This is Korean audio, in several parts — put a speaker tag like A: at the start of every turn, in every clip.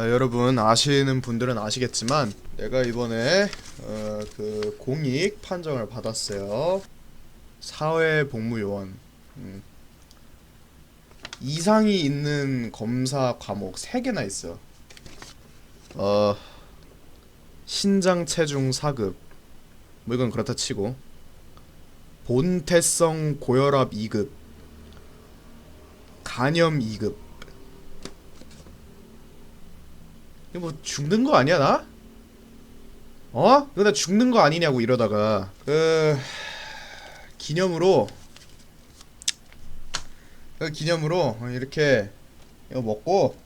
A: 아, 여러분 아시는 분들은 아시겠지만 내가 이번에 어, 그 공익 판정을 받았어요. 사회복무요원 음. 이상이 있는 검사 과목 3개나 있어. 어 신장 체중 4급 뭐 이건 그렇다 치고 본태성 고혈압 2급 간염 2급 이거 뭐 죽는 거 아니야 나? 어? 이거 나 죽는 거 아니냐고 이러다가 그 기념으로 그 기념으로 이렇게 이거 먹고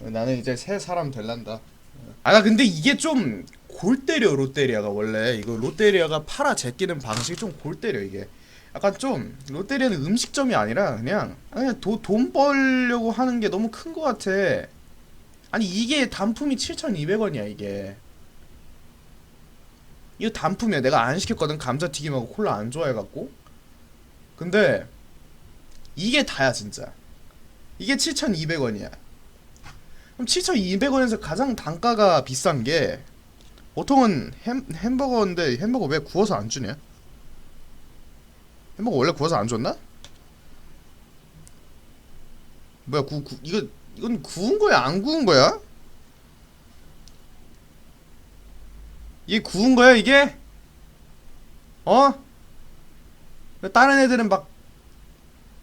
A: 나는 이제 새 사람 될란다. 아 나 근데 이게 좀 골 때려 롯데리아가 원래 이거 롯데리아가 팔아 제끼는 방식이 좀 골 때려 이게. 약간 좀 롯데리아는 음식점이 아니라 그냥 그냥 도, 돈 벌려고 하는 게 너무 큰 것 같아. 아니 이게 단품이 7,200원이야 이게. 이거 단품이야. 내가 안 시켰거든. 감자튀김하고 콜라 안 좋아해갖고. 근데 이게 다야 진짜. 이게 7,200원이야. 그럼 7,200원에서 가장 단가가 비싼 게 보통은 햄, 햄버거인데 햄버거 왜 구워서 안 주냐? 햄버거 원래 구워서 안 줬나? 뭐야 구, 구 이거 이건 구운 거야 안 구운 거야? 이게 구운 거야 이게? 어? 왜 다른 애들은 막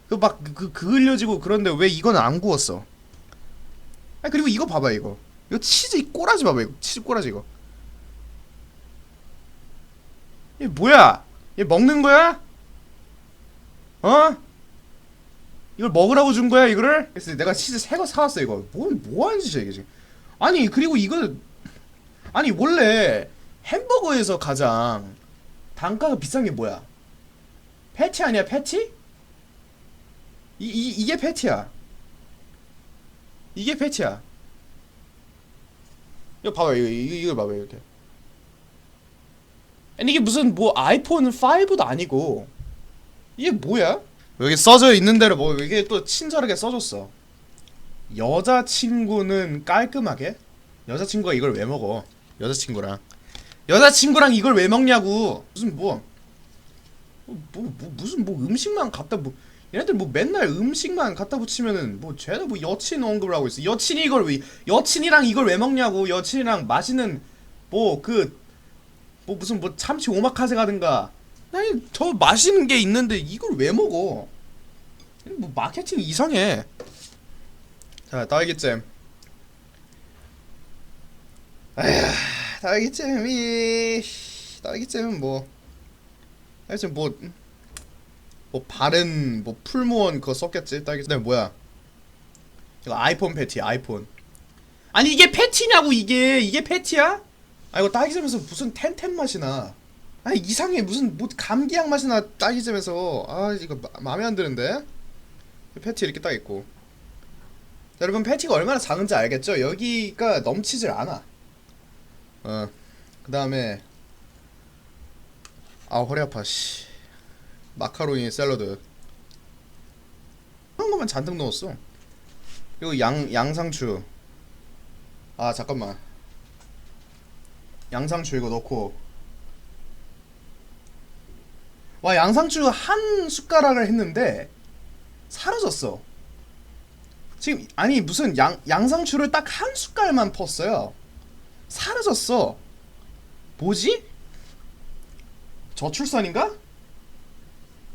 A: 그 막 그 그을려지고 그런데 왜 이건 안 구웠어? 아 그리고 이거 봐봐 이거 이거 치즈 이 꼬라지 봐봐 이거 치즈 꼬라지 이거 이게 뭐야? 얘 먹는 거야? 어? 이걸 먹으라고 준 거야 이거를? 그래서 내가 치즈 새 거 사왔어 이거 뭔 뭐하는 짓이야 이게 지금 아니 그리고 이거 아니 원래 햄버거에서 가장 단가가 비싼 게 뭐야? 패티 아니야 패티? 이, 이 이게 패티야 이게 패티야 이거 봐봐 이거 이거, 이거 봐봐 이렇게 아니 이게 무슨 뭐 아이폰 5도 아니고 이게 뭐야? 여기 써져 있는 대로 뭐 이게 또 친절하게 써줬어. 여자친구는 깔끔하게? 여자친구가 이걸 왜 먹어? 여자친구랑. 여자친구랑 이걸 왜 먹냐고. 무슨 뭐, 뭐, 뭐 무슨 뭐 음식만 갖다 뭐 얘네들 뭐 맨날 음식만 갖다 붙이면은 뭐 쟤네 뭐 여친 언급을 하고 있어. 여친이 이걸 왜 여친이랑 이걸 왜 먹냐고. 여친이랑 맛있는 뭐 그 뭐 무슨 뭐 참치 오마카세 가든가 아니 더 맛있는 게 있는데 이걸 왜 먹어? 뭐 마케팅 이상해. 자 딸기잼. 아휴 딸기잼이 딸기잼은 뭐 딸기잼 뭐뭐 뭐 바른 뭐 풀무원 그거 썼겠지 딸기잼 뭐야? 이거 아이폰 패티 아이폰. 아니 이게 패티냐고 이게 이게 패티야? 아 이거 딸기잼에서 무슨 텐텐 맛이 나. 아니 이상해. 무슨 뭐 감기약 맛이 나 딸기잼에서. 아 이거 마, 마음에 안 드는데? 패티 이렇게 딱 있고. 자, 여러분 패티가 얼마나 작은지 알겠죠? 여기가 넘치질 않아. 어그 다음에 아 허리 아파 씨. 마카로니 샐러드. 한 것만 잔뜩 넣었어. 그리고 양 양상추. 아 잠깐만. 양상추 이거 넣고 와 양상추 한 숟가락을 했는데 사라졌어. 지금 아니 무슨 양 양상추를 딱 한 숟갈만 펐어요. 사라졌어. 뭐지? 저출산인가?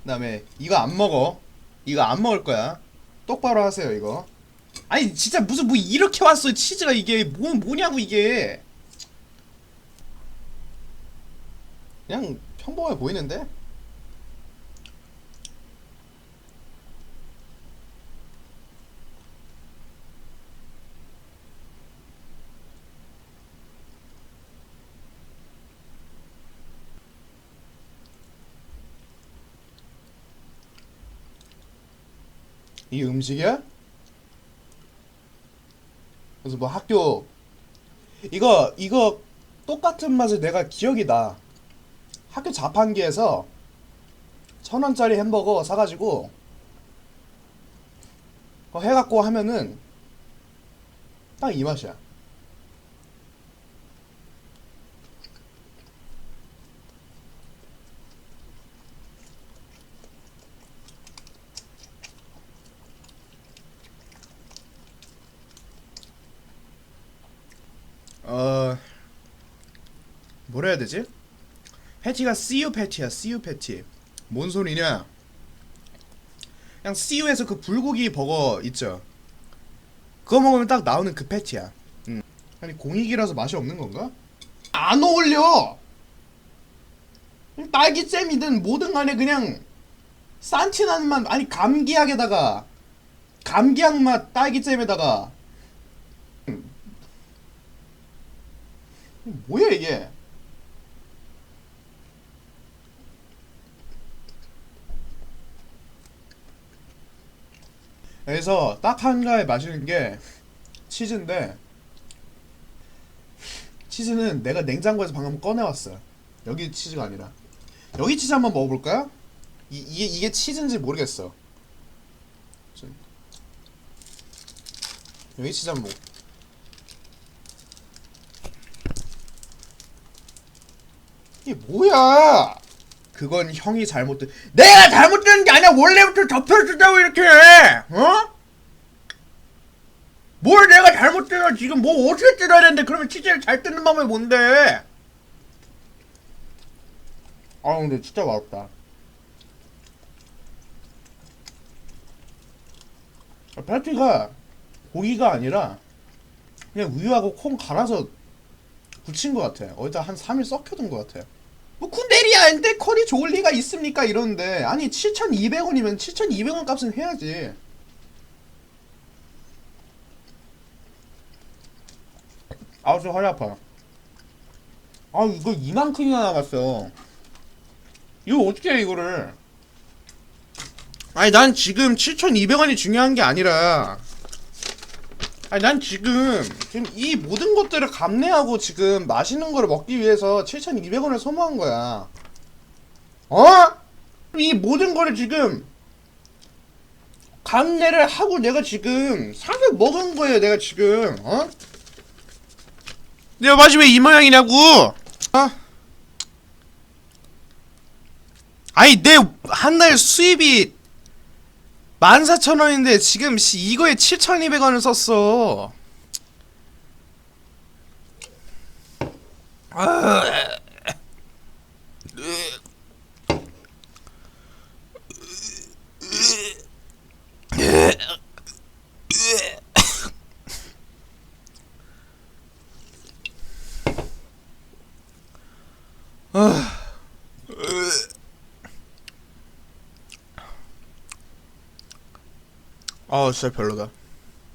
A: 그다음에 이거 안 먹어. 이거 안 먹을 거야. 똑바로 하세요 이거. 아니 진짜 무슨 뭐 이렇게 왔어 치즈가 이게 뭐 뭐냐고 이게. 그냥 평범해 보이는데? 이 음식이야? 그래서 뭐 학교 이거 이거 똑같은 맛을 내가 기억이 나. 학교 자판기에서 천 원짜리 햄버거 사가지고 해갖고 하면은 딱 이 맛이야. 어 뭐라 해야 되지? 패티가 CU 패티야 CU 패티 뭔 소리냐 그냥 CU에서 그 불고기 버거 있죠 그거 먹으면 딱 나오는 그 패티야 음. 아니 공익이라서 맛이 없는 건가? 안 어울려 딸기잼이든 뭐든 간에 그냥 산티나는 맛 아니 감기약에다가 감기약 맛 딸기잼에다가 음. 뭐야 이게 그래서 딱 한 가지 마시는 게 치즈인데 치즈는 내가 냉장고에서 방금 꺼내왔어 여기 치즈가 아니라 여기 치즈 한번 먹어볼까요? 이, 이게, 이게 치즈인지 모르겠어 좀. 여기 치즈 한번 먹 이게 뭐야 그건 형이 잘못된 내가 잘못된 게 아니야 원래부터 덮여주자고 이렇게 어? 뭘 내가 잘못돼요 지금 뭐 어떻게 뜯어야 되는데 그러면 치즈를 잘 뜯는 방법이 뭔데? 아 근데 진짜 맛없다. 패티가 고기가 아니라 그냥 우유하고 콩 갈아서 붙인 것 같아. 어디다 한 3일 썩혀둔 것 같아 뭐 군대리아인데 컬이 좋을 리가 있습니까? 이러는데. 아니 7,200원이면 7,200원 값은 해야지. 아우 저 허리 아파. 아 이거 이만큼이나 나갔어. 이거 어떻게 해 이거를? 아니 난 지금 7,200원이 중요한 게 아니라 아니 난 지금 지금 이 모든 것들을 감내하고 지금 맛있는 거를 먹기 위해서 7,200원을 소모한 거야. 어? 이 모든 거를 지금 감내를 하고 내가 지금 사서 먹은 거예요. 내가 지금 어? 내 맛이 왜 이 모양이냐고? 어? 아니 내 한 달 수입이 14,000원인데 지금 씨 이거에 7,200원을 썼어. 아. 아 진짜 별로다.